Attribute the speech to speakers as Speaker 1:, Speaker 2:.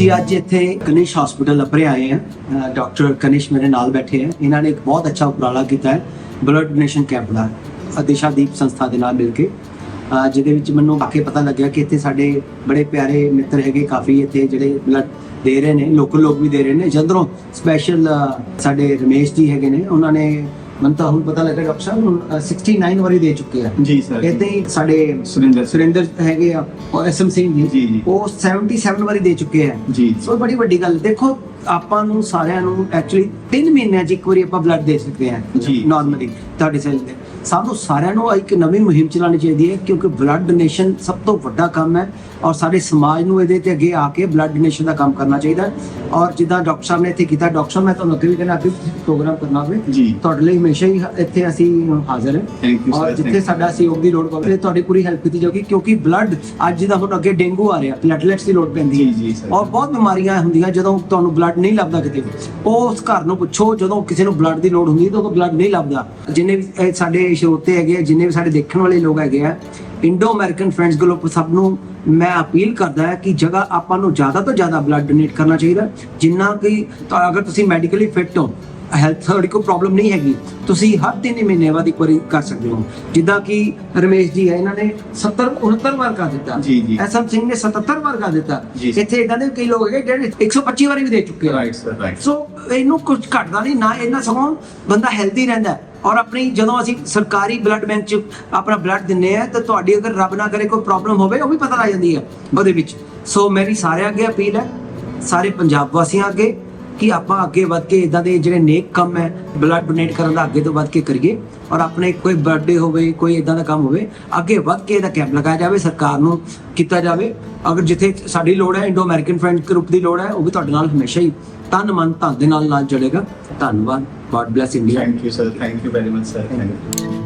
Speaker 1: ਜੀ, ਅੱਜ ਇੱਥੇ ਕਨਿਸ਼ ਹਸਪੀਟਲ ਅਪਰੇ ਆਏ ਆ ਡਾਕਟਰ ਕਨਿਸ਼ ਮੇਰੇ ਨਾਲ ਬੈਠੇ ਆ ਇਹਨਾਂ ਨੇ ਇੱਕ ਬਹੁਤ ਅੱਛਾ ਉਪਰਾਲਾ ਕੀਤਾ ਹੈ। ਬਲੱਡ ਡੋਨੇਸ਼ਨ ਕੈਂਪ ਦਾ, ਅਦਿਸ਼ਾਦੀਪ ਸੰਸਥਾ ਦੇ ਨਾਲ ਮਿਲ ਕੇ। ਜਿਹਦੇ ਵਿੱਚ ਮੈਨੂੰ ਆ ਕੇ ਪਤਾ ਲੱਗਿਆ ਕਿ ਇੱਥੇ ਸਾਡੇ ਬੜੇ ਪਿਆਰੇ ਮਿੱਤਰ ਹੈਗੇ, ਕਾਫੀ ਇੱਥੇ ਜਿਹੜੇ ਬਲੱਡ ਦੇ ਰਹੇ ਨੇ, ਲੋਕਲ ਲੋਕ ਵੀ ਦੇ ਰਹੇ ਨੇ। ਜੰਦਰੋਂ ਸਪੈਸ਼ਲ ਸਾਡੇ ਰਮੇਸ਼ ਜੀ ਹੈਗੇ ਨੇ, ਉਹਨਾਂ ਨੇ ਮੈਨੂੰ ਤਾਂ ਹੁਣ ਪਤਾ ਲੱਗਾ ਡਾਕਟਰ ਸਾਹਿਬ ਹੁਣ, ਅਹ 69 ਵਾਰੀ ਦੇ ਚੁੱਕੇ ਆ।
Speaker 2: ਜੀ ਸਰ
Speaker 1: ਇੱਥੇ ਹੀ ਸਾਡੇ
Speaker 2: ਸੁਰਿੰਦਰ
Speaker 1: ਸੁਰਿੰਦਰ ਹੈਗੇ ਆ ਔਰ ਐਸਐਮ ਸਿੰਘ ਜੀ। ਉਹ 77 ਵਾਰੀ ਦੇ ਚੁੱਕੇ ਆ।
Speaker 2: ਜੀ
Speaker 1: ਸੋ ਬੜੀ ਵੱਡੀ ਗੱਲ। ਦੇਖੋ ਆਪਾਂ ਨੂੰ ਸਾਰਿਆਂ ਨੂੰ ਐਕਚੁਅਲੀ 3 ਮਹੀਨਿਆਂ 'ਚ ਇੱਕ ਵਾਰੀ ਆਪਾਂ ਬਲੱਡ ਦੇ ਸਕਦੇ ਹਾਂ
Speaker 2: ਜੀ।
Speaker 1: ਨਾਰਮਲੀ ਤੁਹਾਡੇ ਸੈੱਲ ਦੇ। ਸਾਨੂੰ ਸਾਰਿਆਂ ਨੂੰ ਇੱਕ ਨਵੀਂ ਮੁਹਿੰਮ ਚਲਾਉਣੀ ਚਾਹੀਦੀ ਹੈ ਕਿਉਂਕਿ ਬਲੱਡ ਡੋਨੇਸ਼ਨ ਸਭ ਤੋਂ ਵੱਡਾ ਕੰਮ ਹੈ ਔਰ ਸਾਡੇ ਸਮਾਜ ਨੂੰ ਇਹਦੇ ਤੇ ਅੱਗੇ ਆ ਕੇ ਬਲੱਡ ਡੋਨੇਸ਼ਨ ਦਾ ਕੰਮ ਕਰਨਾ ਚਾਹੀਦਾ ਹੈ। ਔਰ ਜਿੱਦਾਂ ਡਾਕਟਰ ਸਾਹਿਬ ਨੇ ਇੱਥੇ ਕੀਤਾ ਡਾਕਟਰ ਸਾਹਿਬ ਮੈਂ ਤੁਹਾਨੂੰ ਅੱਗੇ ਵੀ ਕਹਿੰਦਾ ਅੱਗੇ ਪ੍ਰੋਗਰਾਮ ਕਰਨਾ ਹੋਵੇ ਤੁਹਾਡੇ ਲਈ ਹਮੇਸ਼ਾ ਹੀ ਇੱਥੇ ਅਸੀਂ ਹਾਜ਼ਰ ਹਾਂ।
Speaker 2: ਥੈਂਕ ਯੂ
Speaker 1: ਔਰ ਜਿੱਥੇ ਸਾਡਾ ਸਹਿਯੋਗ ਦੀ ਲੋੜ ਪਵੇ ਤੁਹਾਡੀ ਪੂਰੀ ਹੈਲਪ ਕੀਤੀ ਜਾਊਗੀ ਕਿਉਂਕਿ ਬਲੱਡ ਅੱਜ ਦਾ ਹੁਣ ਅੱਗੇ ਡੇਂਗੂ ਆ ਰਿਹਾ ਪਲੇਟਲੈਟਸ ਦੀ ਲੋੜ ਪੈਂਦੀ ਹੈ।
Speaker 2: ਜੀ, ਜੀ, sir।
Speaker 1: ਔਰ ਬਹੁਤ ਬਿਮਾਰੀਆਂ ਹੁੰਦੀਆਂ ਜਦੋਂ ਤੁਹਾਨੂੰ ਬਲੱਡ ਨਹੀਂ ਲੱਭਦਾ ਕਿਤੇ। ਉਹ ਉਸ ਘਰ ਨੂੰ ਪੁੱਛੋ ਜਦੋਂ ਕਿਸੇ ਨੂੰ ਬਲੱਡ ਦੀ ਲੋੜ ਹੁੰਦੀ ਹੈ ਤਾਂ ਉਹ ਬਲੱਡ ਨਹੀਂ ਲੱਭਦਾ। ਜਿੰਨੇ ਵੀ ਇਹ ਸਾਡੇ ਸਰੋਤੇ ਹੈਗੇ ਆ ਜਿੰਨੇ ਵੀ ਸਾਡੇ ਦੇਖਣ ਵਾਲੇ ਲੋਕ ਹੈਗੇ ਆ ਇੰਡੋ ਅਮਰੀਕਨ ਫਰੈਂਡਸ ਗਰੁੱਪ ਸਭ ਨੂੰ ਮੈਂ ਅਪੀਲ ਕਰਦਾ ਹਾਂ ਕਿ ਜਗ੍ਹਾ ਆਪਾਂ ਨੂੰ ਜ਼ਿਆਦਾ ਤੋਂ ਜ਼ਿਆਦਾ ਬਲੱਡ ਡੋਨੇਟ ਕਰਨਾ ਚਾਹੀਦਾ ਜਿੰਨਾ ਕਿ ਤਾਂ ਅਗਰ ਤੁਸੀਂ ਮੈਡੀਕਲੀ ਫਿੱਟ ਹੋ ਹੈਲਥ ਤੁਹਾਡੀ ਕੋਈ ਪ੍ਰੋਬਲਮ ਨਹੀਂ ਹੈਗੀ ਤੁਸੀਂ ਹਰ ਤਿੰਨ ਮਹੀਨੇ ਬਾਅਦ ਇੱਕ ਵਾਰੀ ਕਰ ਸਕਦੇ ਹੋ ਜਿੱਦਾਂ ਕਿ ਰਮੇਸ਼ ਜੀ ਹੈ ਇਹਨਾਂ ਨੇ 70 69 ਵਾਰ ਕਰ ਦਿੱਤਾ
Speaker 2: ਜੀ, ਜੀ।
Speaker 1: ਐਸਐਮ ਸਿੰਘ ਨੇ 77 ਵਾਰ ਕਰ ਦਿੱਤਾ। ਇੱਥੇ ਇਦਾਂ ਦੇ ਕਈ ਲੋਕ ਹੈਗੇ ਜਿਹੜੇ 125 ਵਾਰੀ ਵੀ ਦੇ ਚੁੱਕੇ ਆ
Speaker 2: ਰਾਈਟ ਸਰ ਰਾਈਟ
Speaker 1: ਸੋ ਇਹਨੂੰ ਕੁਝ ਘਟਦਾ ਨਹੀਂ ਨਾ ਇਹਨਾਂ ਸਗੋਂ ਬੰਦਾ ਹੈਲਦੀ ਰਹਿੰਦਾ। ਔਰ ਆਪਣੀ ਜਦੋਂ ਅਸੀਂ ਸਰਕਾਰੀ ਬਲੱਡ ਬੈਂਕ ਚ ਆਪਣਾ ਬਲੱਡ ਦਿੰਨੇ ਆ ਤਾਂ ਤੁਹਾਡੀ ਅਗਰ ਰੱਬ ਨਾ ਕਰੇ ਕੋਈ ਪ੍ਰੋਬਲਮ ਹੋਵੇ, ਉਹ ਵੀ ਪਤਾ ਲੱਗ ਜਾਂਦੀ ਹੈ ਉਹਦੇ ਵਿੱਚ। ਸੋ ਮੇਰੀ ਸਾਰਿਆਂ ਅੱਗੇ ਅਪੀਲ ਹੈ, ਸਾਰੇ ਪੰਜਾਬ ਵਾਸੀਆਂ ਅੱਗੇ ਕਿ ਆਪਾਂ ਅੱਗੇ ਵੱਧ ਕੇ ਇਦਾਂ ਦੇ ਜਿਹੜੇ ਨੇਕ ਕੰਮ ਹੈ ਬਲੱਡ ਡੋਨੇਟ ਕਰਨ ਦਾ ਅੱਗੇ ਤੋਂ ਵੱਧ ਕੇ ਕਰੀਏ ਔਰ ਆਪਣੇ ਕੋਈ ਬਰਥਡੇ ਹੋਵੇ, ਕੋਈ ਇਦਾਂ ਦਾ ਕੰਮ ਹੋਵੇ, ਅੱਗੇ ਵੱਧ ਕੇ ਇਹਦਾ ਕੈਂਪ ਲਗਾਇਆ ਜਾਵੇ, ਸਰਕਾਰ ਨੂੰ ਕੀਤਾ ਜਾਵੇ। ਅਗਰ ਜਿੱਥੇ ਸਾਡੀ ਲੋੜ ਹੈ ਇੰਡੋ ਅਮਰੀਕਨ ਫਰੈਂਡ ਗਰੁੱਪ ਦੀ ਲੋੜ ਹੈ, ਉਹ ਵੀ ਤੁਹਾਡੇ ਨਾਲ ਹਮੇਸ਼ਾ ਹੀ ਤਨ ਮਨ ਧਨ ਦੇ ਨਾਲ ਨਾਲ ਜੁੜੇਗਾ। ਧੰਨਵਾਦ। God bless India
Speaker 2: thank you sir thank you very much sir thank you